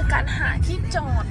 คือการหาที่จอด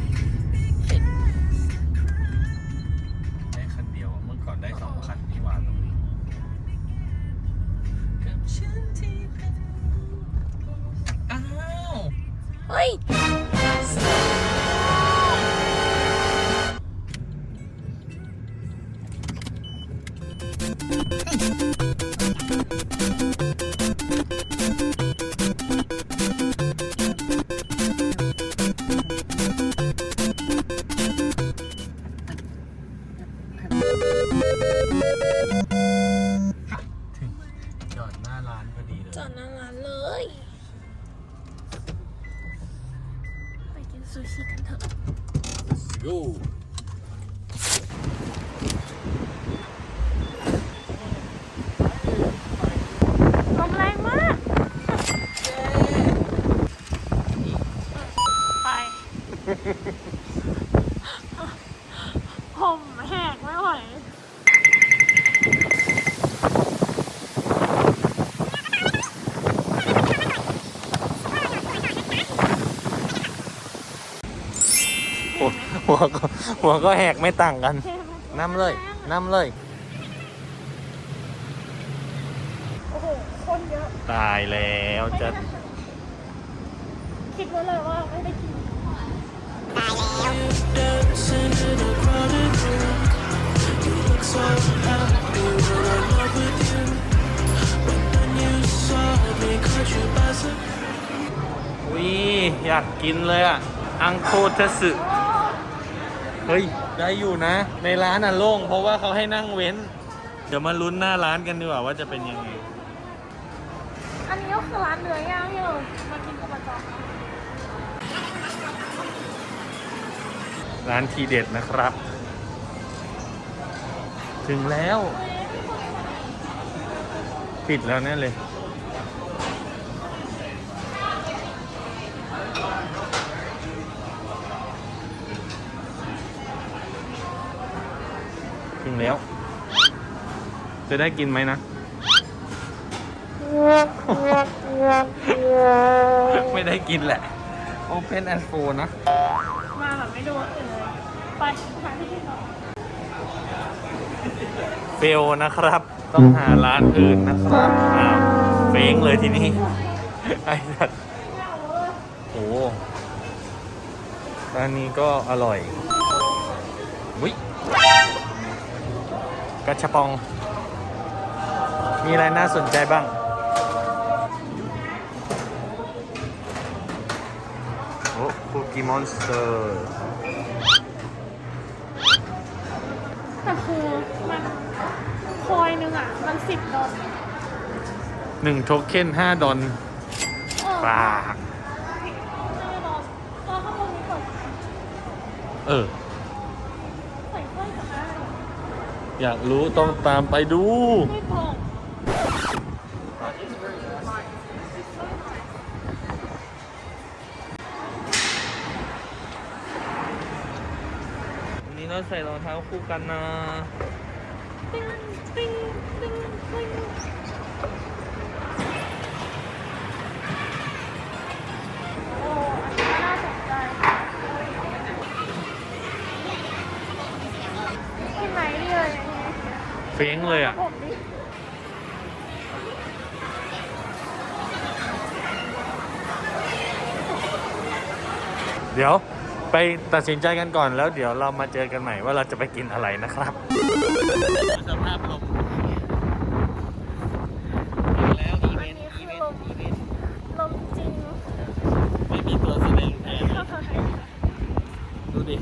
วหัวก็หัวก็แหกไม่ต่างกันน้ำเลยน้ำเลย โอ้โห คนเยอะ ตายแล้วจะคิดไว้เลยว่าไม่ได้กินวิอยากกินเลยอะ อังโคเทสึ เฮ้ย ได้อยู่นะ ในร้านอะโล่งเพราะว่าเขาให้นั่งเว้น เดี๋ยวมาลุ้นหน้าร้านกันดีกว่าว่าจะเป็นยังไง อันนี้ก็คือร้านเนื้อย่างที่เรามากินกันประจร้านทีเด็ดนะครับ ถึงแล้ว ปิดแล้วแน่เลย แล้ว จะได้กินไหมนะ ไม่ได้กินแหละ Open and f o นะำมาแบบไม่ดูอื่นเลยไปหาที่กินต่อเฟลนะครับ ต้องหาร้านอื่นนะครับอ้าวเฟ้งเลยทีนี้ ไอ้สัตว์โอ้ร้านนี้ก็อร่อยวิ กระชบปอง มีอะไรน่าสนใจบ้าง โอ้คุกกี้มอนสเตอร์แต่คือมันคอยหนึงอะ มันสิบดอลหนึ่งโทเค็นห้าดอลเออปาก ห้าดอลเราข้างบนนี้ก่อนเออ อยากรู้ต้องตามไปดูไม่พอวันนี้เราใส่รองเท้าคู่กันนะติ้งติ้งติ้งติ้งโอ้อันนี้น่าสนใจที่ไหนดีเลย เฟ้งเลยอะ เดี๋ยวไปตัดสินใจกันก่อนแล้วเดี๋ยวเรามาเจอกันใหม่ว่าเราจะไปกินอะไรนะครับ สภาพลมแล้วอีเวนต์อีเวนต์อีเวนต์ ลมจริง ไม่มีตัวแสดงแทนดูดิ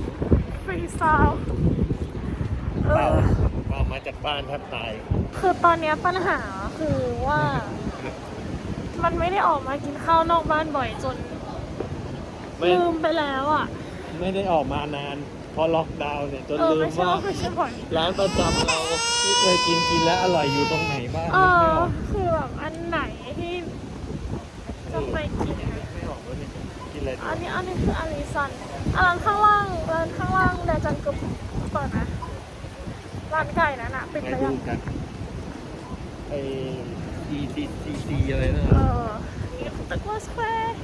ฟรีซาวเอ เปล่า อ เปล่ามาจาก บ้านแทบตาย คือตอนเนี้ยปัญหาคือว่า มันไม่ได้ออกมากินข้าวนอกบ้านบ่อยจนไม่ลืมไปแล้วอะ ไม่ได้ออกมานานเพราะล็อกดาวน์เนี่ยจนเออลืไม่มใช่ว่าว่าไม่ใช่บ่อย ร้านประจำเราที่เคยกินกินแล้วอร่อยอยู่ตรงไหนบ้างเอนึกไม่อ ออกคือแบบอันไหนที่จะไปกินอะไม่ออกว่าเนี่ยกินอะไรดีอันนี้อันนี้คืออาริซันอะร้านข้างล่างร้านข้างล่างแดจังกึบเปิดนะ ร้านไก่นั่นอะปิดไปไปดูยังกันไอ ETCC อะไรนะเออนี่คือตึกว่าสแควร์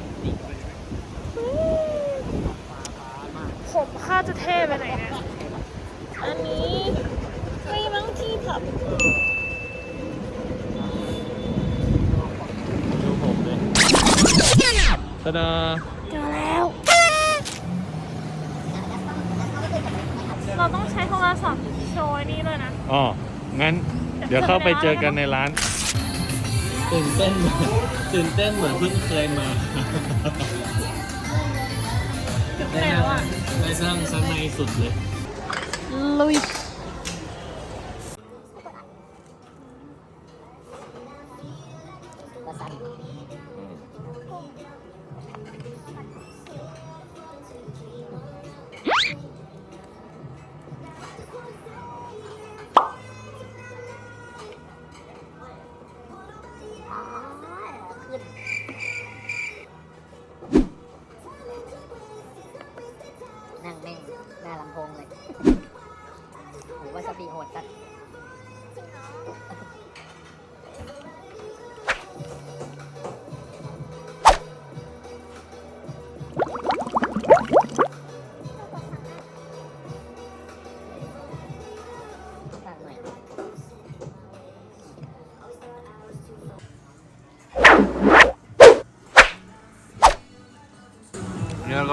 ผมค่าจะเท่ไปไหนเนี่ย อันนี้ไม่มั้งที่ผับดูผมเลยตาดา เจอแล้ว เราต้องใช้โทรศัพท์โชว์ไอ้นี้เลยนะ อ๋อ งั้น เดี๋ยวเข้าไปเจอกันในร้าน ตื่นเต้นตื่นเต้นเหมือนเพิ่งเคยมาแต่ว่าได้สร้างชั้นในสุดเลย ลุย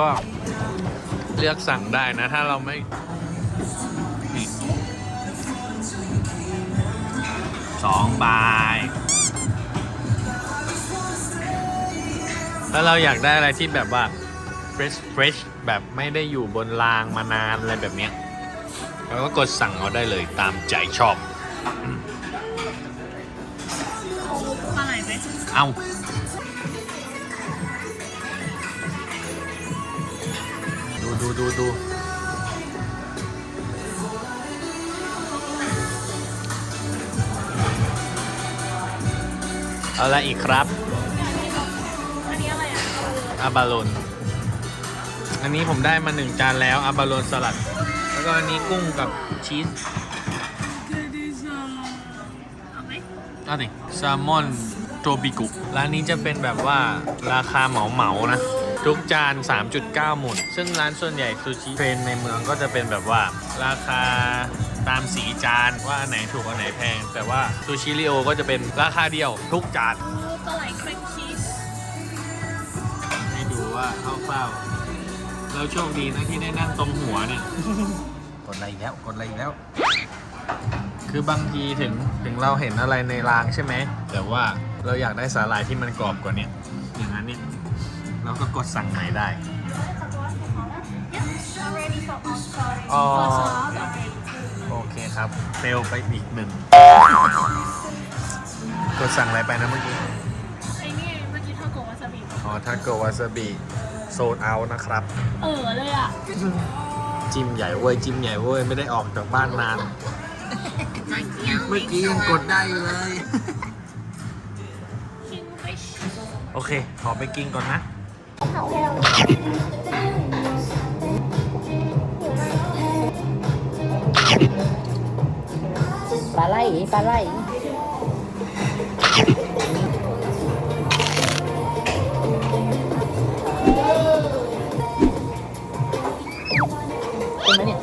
ก็เลือกสั่งได้นะ ถ้าเราไม่นี่สองบายแล้วเราอยากได้อะไรที่แบบว่า fresh fresh แบบไม่ได้อยู่บนรางมานานอะไรแบบเนี้ยเราก็กดสั่งเอาได้เลยตามใจชอบปลาไหลไหมเอา ดูดูดูดูเอาอะไรอีกครับ อันนี้อะไรอะอาบาโลนอันนี้ผมได้มาหนึ่งจานแล้วอาบาโลนสลัด แล้วก็อันนี้กุ้งกับชีสเอาไหมอันนี้แซลมอนโทบิกุ ร้านนี้จะเป็นแบบว่าราคาเหมาเหมาๆนะ ทุกจาน 3.9 หมุดซึ่งร้านส่วนใหญ่ซูชิเทรนในเมืองก็จะเป็นแบบว่า ราคาตามสีจานว่าอันไหนถูกอันไหนแพง แต่ว่าซูชิริโอก็จะเป็นราคาเดียวทุกจานปลาไหลครีมชีสให้ดูว่าคร่าวๆเราโชคดีนะที่ได้นั่งตรงหัวเนี่ย กดอะไรอีกแล้วกดอะไรอีกแล้ว คือบางทีถึงถึงเราเห็นอะไรในรางใช่ไหม แต่ว่าเราอยากได้สาหร่ายที่มันกรอบกว่าเนี้อย่างนั้นเนี่ย เราก็กดสั่งใหม่ได้ อ๋อ โอเคครับเฟลไปอีกหนึ่ง กดสั่งอะไรไปนะเมื่อกี้ ไอ้นี่เมื่อกี้ทาโกะวาซาบิอ๋อทาโกวาซาบิโซลเอานะครับ เออเลยอะจิ้มใหญ่เว้ย จิ้มใหญ่เว้ย ไม่ได้ออกจากบ้านนาน เมื่อกี้ยังกดได้อยู่เลย คิงฟิช โอเค ขอไปกินก่อนนะ ปลาไหลปลาไหลเป็นไหมเนี่ย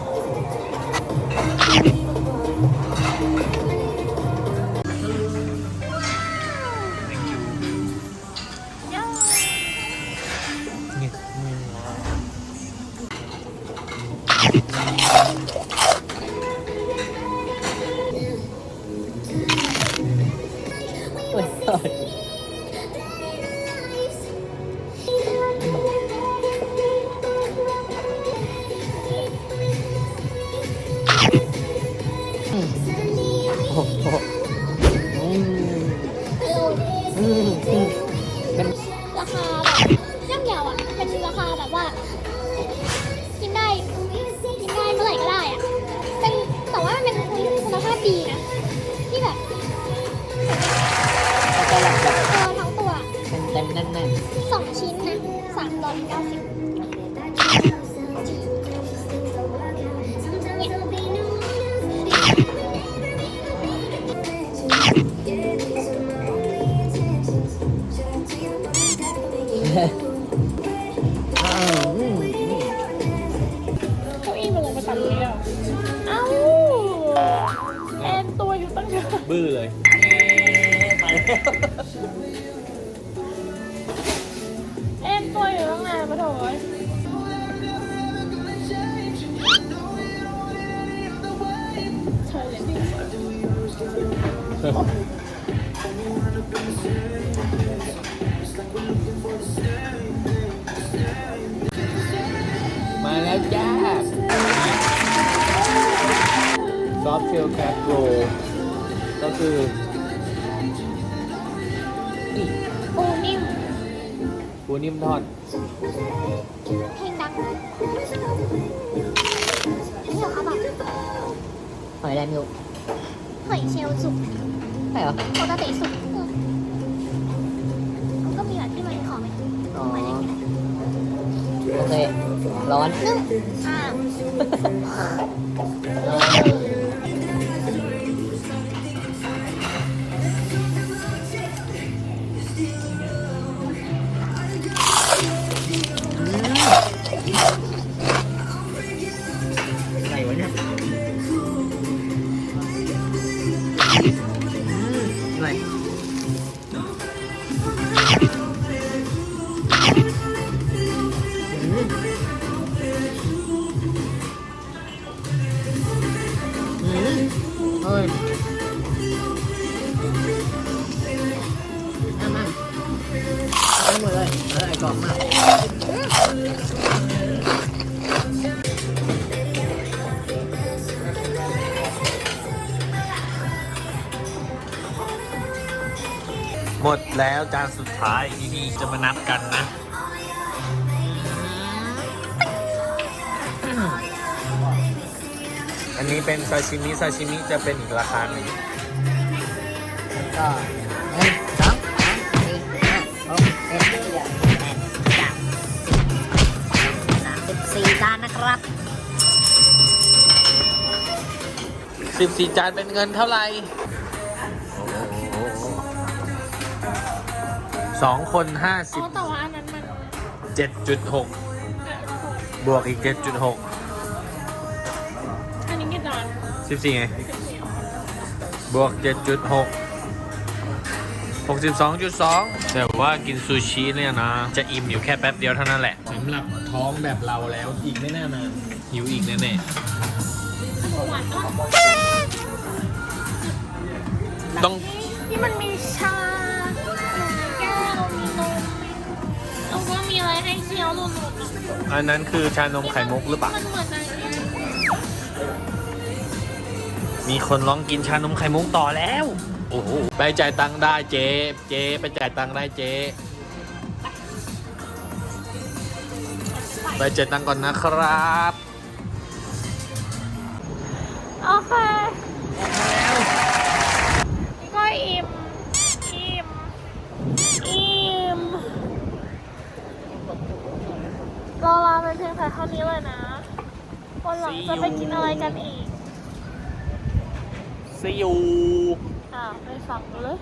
สองชิ้นนะสามดอลเก้าสิบเก้าอี้มันลงไปต่ำเลยอะอ้าแอนตัวอยู่ตั้งเยอะ บื้อเลย ไปแล้ว มาแล้วจ้าซอฟเชลแคปโรก็คือปูนิ่มปูนิ่มทอดเพลงดังนี่เหรอคะแบบหอยแดงอยู่ หอยเชลล์สุกใช่เหรอ ปกติสุกอืมมันก็มีแบบที่มันหอมไหมอ๋อหอยแดงนี่แหละโอเค ร้อน นึ่งอ่าอะไหมดแล้วจานสุดท้ายนี่จะมานับกันนะอันนี้เป็นซาชิมิซาชิมิจะเป็นอีกราคาหนึ่งก็หนึ่งสองสามสี่ห้าหกเจ็ดแปดเก้าสิบสามสิบสี่จานนะครับ14จานเป็นเงินเท่าไหร่ สองคนอ๋อแต่ว่าอันนั้นมัน50 7.6บวกอีก7.6อันนี้กี่จาน14ไง บวก7.6 62.2แต่ว่ากินซูชิเนี่ยนะ จะอิ่มอยู่แค่แป๊บเดียวเท่านั้นแหละ สำหรับท้องแบบเราแล้วอีกไม่น่านานหิวอีกแน่หวานอ่อนๆต้อง นี่มันมีชา คี้ยวหลุดๆอะอันนั้นคือชานมไข่มุกหรือเปล่า มันเหมือนอะไรเนี่ยมีคนร้องกินชานมไข่มุกต่อแล้ว โอ้โห ไปจ่ายตังค์ได้เจ๊ เจ๊ไปจ่ายตังค์ได้เจ๊ ไปจ่ายตังค์ก่อนนะครับ โอเค ก็อิ่ม อิ่ม อิ่ม เราลาเป็นเพียงแต่เท่านี้เลยนะวันหลังจะไปกินอะไรกันอีก See you อ่าไปฟังดูเลย